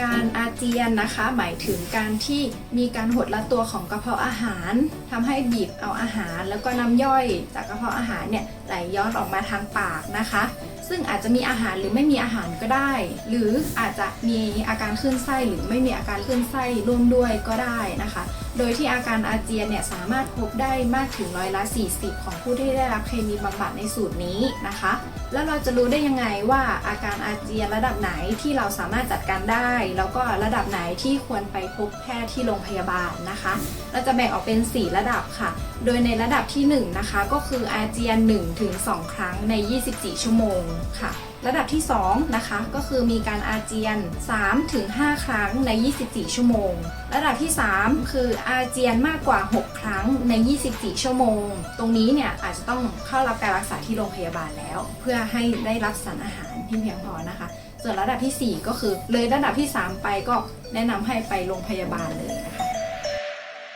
การอาเจียนนะคะ หมายถึงการที่มีการหดละตัวของกระเพาะอาหารทำให้บีบเอาอาหาร แล้วก็น้ำย่อยจากกระเพาะอาหารเนี่ยไหลย้อนออกมาทางปากนะคะ ซึ่งอาจจะมีอาหารหรือไม่มีอาหารก็ได้ หรืออาจจะมีอาการคลื่นไส้หรือไม่มีอาการคลื่นไส้ร่วมด้วยก็ได้นะคะ โดยที่อาการอาเจียนเนี่ยสามารถพบได้มากถึงร้อยละ 40 ของผู้ที่ได้รับเคมีบำบัดในสูตรนี้นะคะ แล้วเราจะรู้ได้ยังไงว่าอาการอาเจียนระดับไหนที่เราสามารถจัดการได้ แล้วก็ระดับไหนที่ควรไปพบแพทย์ที่โรงพยาบาลนะคะ เราจะแบ่งออกเป็น 4 ระดับค่ะ โดยในระดับที่ 1 นะคะ ก็คืออาเจียน 1-2 ครั้งใน 24 ชั่วโมงค่ะ ระดับที่2นะคะก็คือมีการอาเจียน 3-5 ครั้งใน 24 ชั่วโมง ระดับที่ 3 คืออาเจียนมากกว่า 6 ครั้งใน 24 ชั่วโมง ตรงนี้เนี่ยอาจจะต้องเข้ารับการรักษาที่โรงพยาบาลแล้ว เพื่อให้ได้รับสารอาหารที่เพียงพอนะคะ ส่วนระดับทีสี่4 ก็คือเลยระดับที่ 3 ไปก็แนะนำให้ไปโรงพยาบาลเลยนะคะ